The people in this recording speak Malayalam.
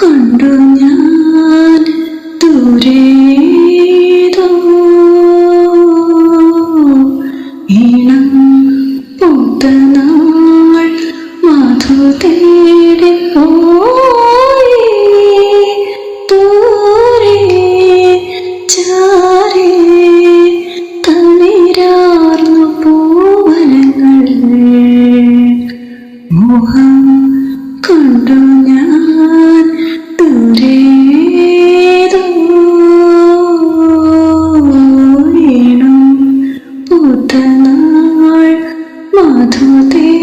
കൊണ്ടു ഞാൻ ദൂരേതോ ഈണം പൂത്ത നാൾ മധു തേടി പോയി. ദൂരെ ചാരേ തന്നിരാർന്നു പൂവനങ്ങൾ മോഹം കൊണ്ടു মাধুতে